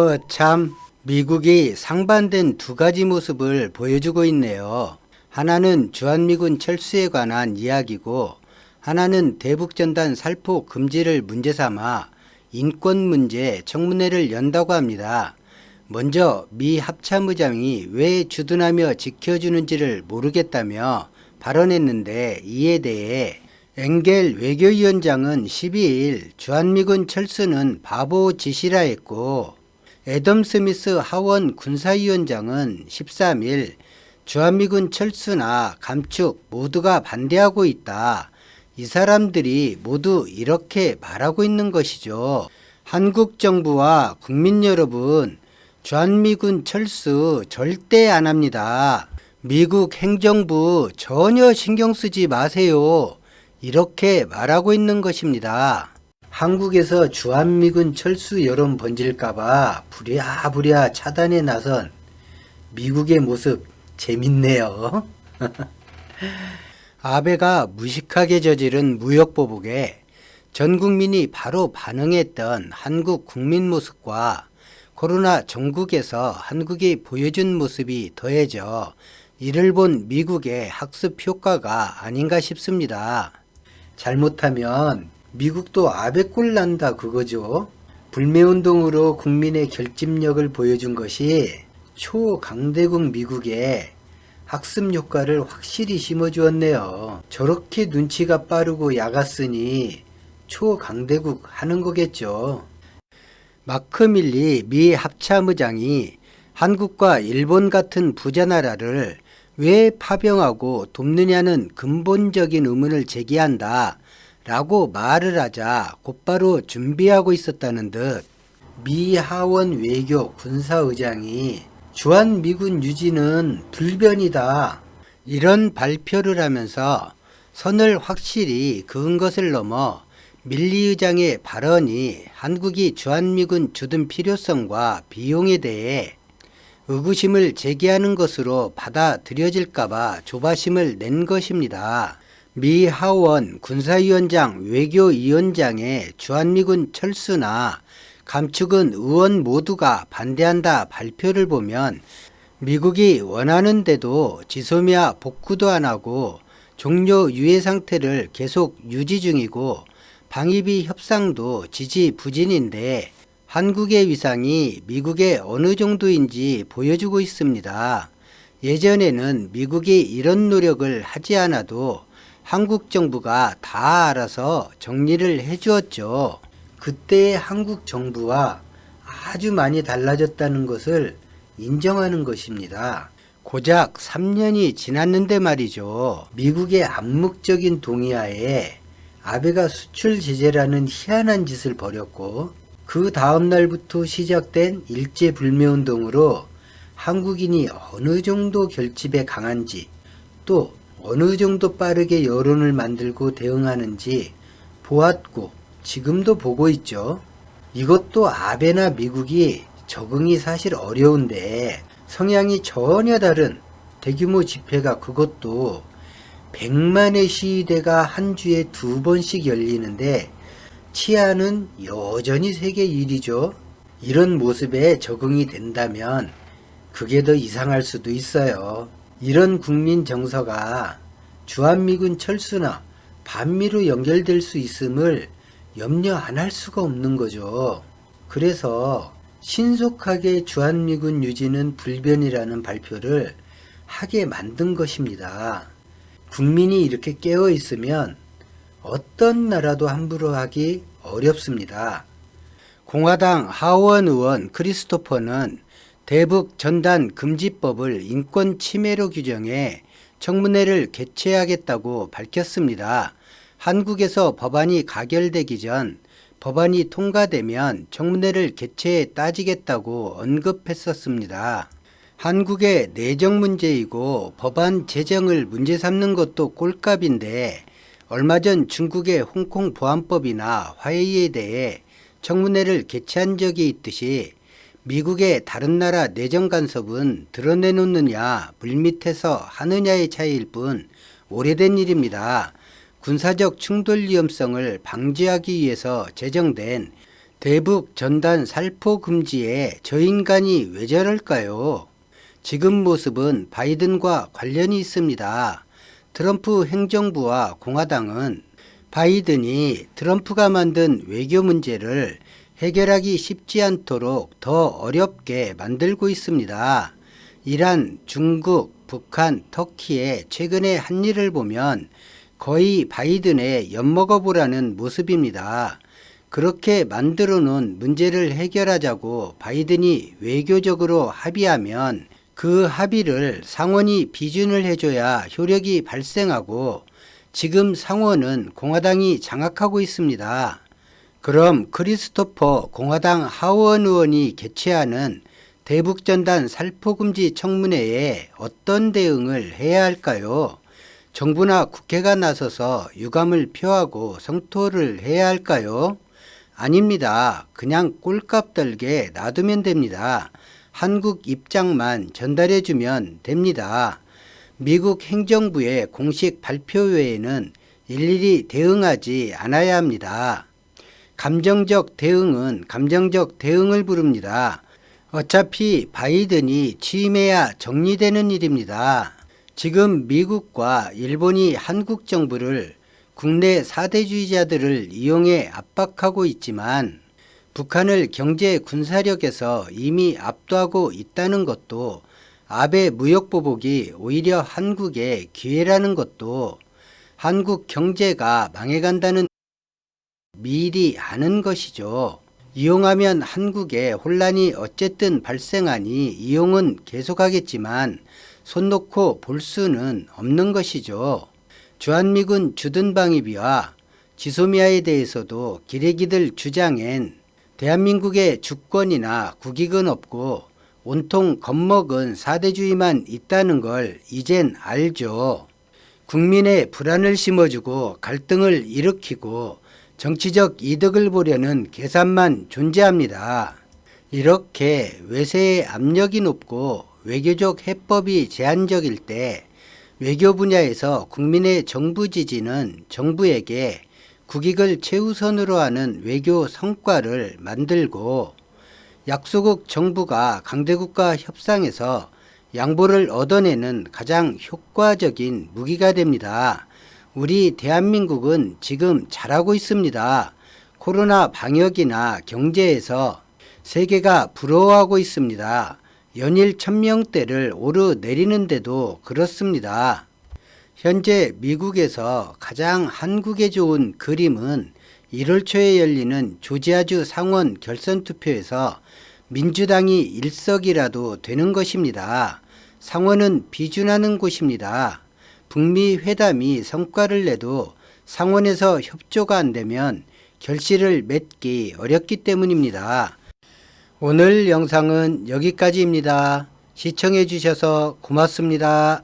어, 참, 미국이 상반된 두 가지 모습을 보여주고 있네요. 하나는 주한미군 철수에 관한 이야기고, 하나는 대북전단 살포 금지를 문제 삼아 인권 문제 청문회를 연다고 합니다. 먼저 미 합참의장이 왜 주둔하며 지켜주는지를 모르겠다며 발언했는데 이에 대해 엥겔 외교위원장은 12일 주한미군 철수는 바보 짓이라 했고 애덤 스미스 하원 군사위원장은 13일 주한미군 철수나 감축 모두가 반대하고 있다. 이 사람들이 모두 이렇게 말하고 있는 것이죠. 한국 정부와 국민 여러분, 주한미군 철수 절대 안 합니다. 미국 행정부 전혀 신경 쓰지 마세요. 이렇게 말하고 있는 것입니다. 한국에서 주한미군 철수 여론 번질까봐 부랴부랴 차단에 나선 미국의 모습 재밌네요. 아베가 무식하게 저지른 무역보복에 전 국민이 바로 반응했던 한국 국민 모습과 코로나 전국에서 한국이 보여준 모습이 더해져 이를 본 미국의 학습 효과가 아닌가 싶습니다. 잘못하면 미국도 아베 꼴 난다 그거죠. 불매운동으로 국민의 결집력을 보여준 것이 초강대국 미국에 학습 효과를 확실히 심어주었네요. 저렇게 눈치가 빠르고 야갔으니 초강대국 하는 거겠죠. 마크 밀리 미 합참의장이 한국과 일본 같은 부자 나라를 왜 파병하고 돕느냐는 근본적인 의문을 제기한다. 라고 말을 하자 곧바로 준비하고 있었다는 듯 미 하원 외교 군사의장이 주한미군 유지는 불변이다. 이런 발표를 하면서 선을 확실히 그은 것을 넘어 밀리 의장의 발언이 한국이 주한미군 주둔 필요성과 비용에 대해 의구심을 제기하는 것으로 받아들여질까봐 조바심을 낸 것입니다. 미 하원 군사위원장 외교위원장의 주한미군 철수나 감축은 의원 모두가 반대한다 발표를 보면 미국이 원하는데도 지소미아 복구도 안 하고 종료 유예 상태를 계속 유지 중이고 방위비 협상도 지지 부진인데 한국의 위상이 미국의 어느 정도인지 보여주고 있습니다. 예전에는 미국이 이런 노력을 하지 않아도 한국 정부가 다 알아서 정리를 해 주었죠. 그때의 한국 정부와 아주 많이 달라졌다는 것을 인정하는 것입니다. 고작 3년이 지났는데 말이죠. 미국의 암묵적인 동의하에 아베가 수출 제재라는 희한한 짓을 벌였고 그 다음 날부터 시작된 일제 불매 운동으로 한국인이 어느 정도 결집에 강한지 또 어느 정도 빠르게 여론을 만들고 대응하는지 보았고 지금도 보고 있죠. 이것도 아베나 미국이 적응이 사실 어려운데 성향이 전혀 다른 대규모 집회가 그것도 100만의 시위대가 한 주에 두 번씩 열리는데 치안은 여전히 세계 1위죠. 이런 모습에 적응이 된다면 그게 더 이상할 수도 있어요. 이런 국민 정서가 주한미군 철수나 반미로 연결될 수 있음을 염려 안 할 수가 없는 거죠. 그래서 신속하게 주한미군 유지는 불변이라는 발표를 하게 만든 것입니다. 국민이 이렇게 깨어 있으면 어떤 나라도 함부로 하기 어렵습니다. 공화당 하원 의원 크리스토퍼는 대북 전단 금지법을 인권 침해로 규정해 청문회를 개최하겠다고 밝혔습니다. 한국에서 법안이 가결되기 전 법안이 통과되면 청문회를 개최해 따지겠다고 언급했었습니다. 한국의 내정 문제이고 법안 제정을 문제 삼는 것도 꼴값인데 얼마 전 중국의 홍콩 보안법이나 화해에 대해 청문회를 개최한 적이 있듯이 미국의 다른 나라 내정 간섭은 드러내놓느냐 물밑에서 하느냐의 차이일 뿐 오래된 일입니다. 군사적 충돌 위험성을 방지하기 위해서 제정된 대북 전단 살포 금지에 저 인간이 왜 저럴까요? 지금 모습은 바이든과 관련이 있습니다. 트럼프 행정부와 공화당은 바이든이 트럼프가 만든 외교 문제를 해결하기 쉽지 않도록 더 어렵게 만들고 있습니다. 이란, 중국, 북한, 터키의 최근의 한 일을 보면 거의 바이든의 엿먹어보라는 모습입니다. 그렇게 만들어 놓은 문제를 해결하자고 바이든이 외교적으로 합의하면 그 합의를 상원이 비준을 해줘야 효력이 발생하고 지금 상원은 공화당이 장악하고 있습니다. 그럼 크리스토퍼 공화당 하원 의원이 개최하는 대북전단 살포금지 청문회에 어떤 대응을 해야 할까요? 정부나 국회가 나서서 유감을 표하고 성토를 해야 할까요? 아닙니다. 그냥 꼴값 떨게 놔두면 됩니다. 한국 입장만 전달해 주면 됩니다. 미국 행정부의 공식 발표 외에는 일일이 대응하지 않아야 합니다. 감정적 대응은 감정적 대응을 부릅니다. 어차피 바이든이 취임해야 정리되는 일입니다. 지금 미국과 일본이 한국 정부를 국내 사대주의자들을 이용해 압박하고 있지만 북한을 경제 군사력에서 이미 압도하고 있다는 것도 아베 무역보복이 오히려 한국의 기회라는 것도 한국 경제가 망해간다는 미리 아는 것이죠. 이용하면 한국에 혼란이 어쨌든 발생하니 이용은 계속하겠지만 손 놓고 볼 수는 없는 것이죠. 주한미군 주둔방위비와 지소미아에 대해서도 기레기들 주장엔 대한민국의 주권이나 국익은 없고 온통 겁먹은 사대주의만 있다는 걸 이젠 알죠. 국민의 불안을 심어주고 갈등을 일으키고 정치적 이득을 보려는 계산만 존재합니다. 이렇게 외세의 압력이 높고 외교적 해법이 제한적일 때 외교 분야에서 국민의 정부 지지는 정부에게 국익을 최우선으로 하는 외교 성과를 만들고 약소국 정부가 강대국과 협상에서 양보를 얻어내는 가장 효과적인 무기가 됩니다. 우리 대한민국은 지금 잘하고 있습니다. 코로나 방역이나 경제에서 세계가 부러워하고 있습니다. 연일 천명대를 오르내리는데도 그렇습니다. 현재 미국에서 가장 한국에 좋은 그림은 1월 초에 열리는 조지아주 상원 결선 투표에서 민주당이 일석이라도 되는 것입니다. 상원은 비준하는 곳입니다. 북미 회담이 성과를 내도 상원에서 협조가 안 되면 결실을 맺기 어렵기 때문입니다. 오늘 영상은 여기까지입니다. 시청해 주셔서 고맙습니다.